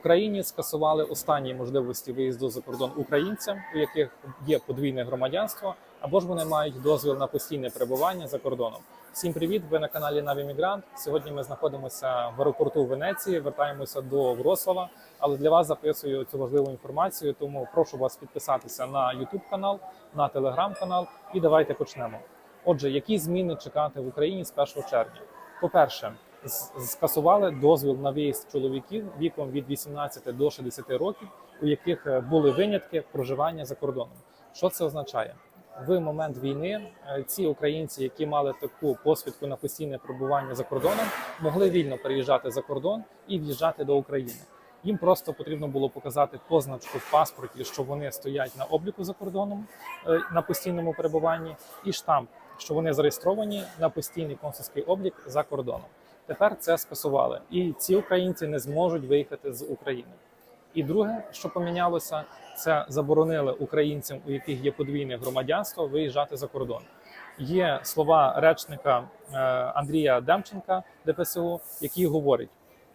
Україні скасували останні можливості виїзду за кордон українцям, у яких є подвійне громадянство, або ж вони мають дозвіл на постійне перебування за кордоном. Всім привіт! Ви на каналі Навімігрант. Сьогодні ми знаходимося в аеропорту Венеції, вертаємося до Врослава. Але для вас записую цю важливу інформацію. Тому прошу вас підписатися на YouTube канал, на Telegram канал і давайте почнемо. Отже, які зміни чекати в Україні з 1 червня? По-перше, з- скасували дозвіл на виїзд чоловіків віком від 18 до 60 років, у яких е, були винятки проживання за кордоном. Що це означає? В момент війни е, ці українці, які мали таку посвідку на постійне перебування за кордоном, могли вільно переїжджати за кордон і в'їжджати до України. Їм просто потрібно було показати позначку в паспорті, що вони стоять на обліку за кордоном е, на постійному перебуванні, і штамп, що вони зареєстровані на постійний консульський облік за кордоном. Тепер це скасували, і ці українці не зможуть виїхати з України. І друге, що помінялося, це заборонили українцям, у яких є подвійне громадянство, виїжджати за кордон. Є слова речника е, Андрія Демченка ДПСУ, який говорить: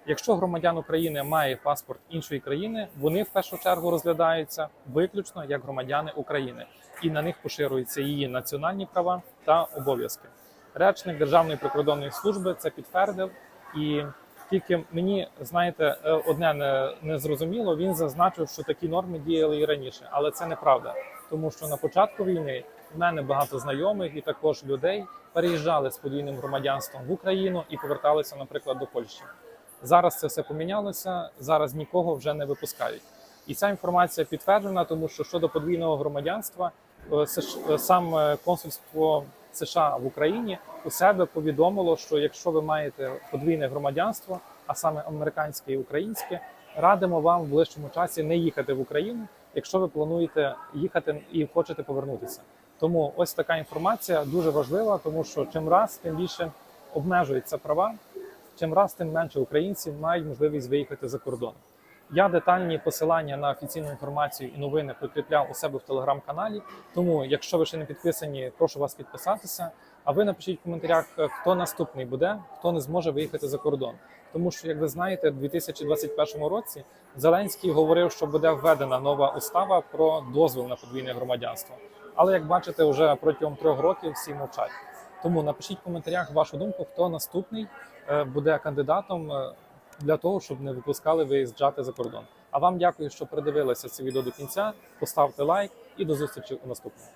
якщо громадян України має паспорт іншої країни, вони в першу чергу розглядаються виключно як громадяни України, і на них поширюються її національні права та обов'язки. Речник Державної прикордонної служби це підтвердив і. Тільки мені знаєте, е, одне не, не зрозуміло. Він зазначив, що такі норми діяли і раніше, але це неправда, тому що на початку війни в мене багато знайомих і також людей переїжджали з подвійним громадянством в Україну і поверталися, наприклад, до Польщі. Зараз це все помінялося. Зараз нікого вже не випускають. І ця інформація підтверджена, тому що щодо подвійного громадянства, е, е, сам консульство США в Україні у себе повідомило, що якщо ви маєте подвійне громадянство, а саме американське і українське, радимо вам в ближчому часі не їхати в Україну, якщо ви плануєте їхати і хочете повернутися. Тому ось така інформація дуже важлива, тому що чим раз тим більше обмежуються права, чим раз тим менше українців мають можливість виїхати за кордон. Я детальні посилання на офіційну інформацію і новини прикріпляв у себе в телеграм-каналі. Тому, якщо ви ще не підписані, прошу вас підписатися. А ви напишіть в коментарях, е, хто наступний буде, хто не зможе виїхати за кордон. Тому що, як ви знаєте, у 2021 році Зеленський говорив, що буде введена нова устава про дозвіл на подвійне громадянство. Але як бачите, вже протягом трьох років всі мовчать. Тому напишіть в коментарях вашу думку, хто наступний е, буде кандидатом е, для того, щоб не випускали виїжджати за кордон. А вам дякую, що передивилися це відео до кінця. Поставте лайк і до зустрічі у наступному.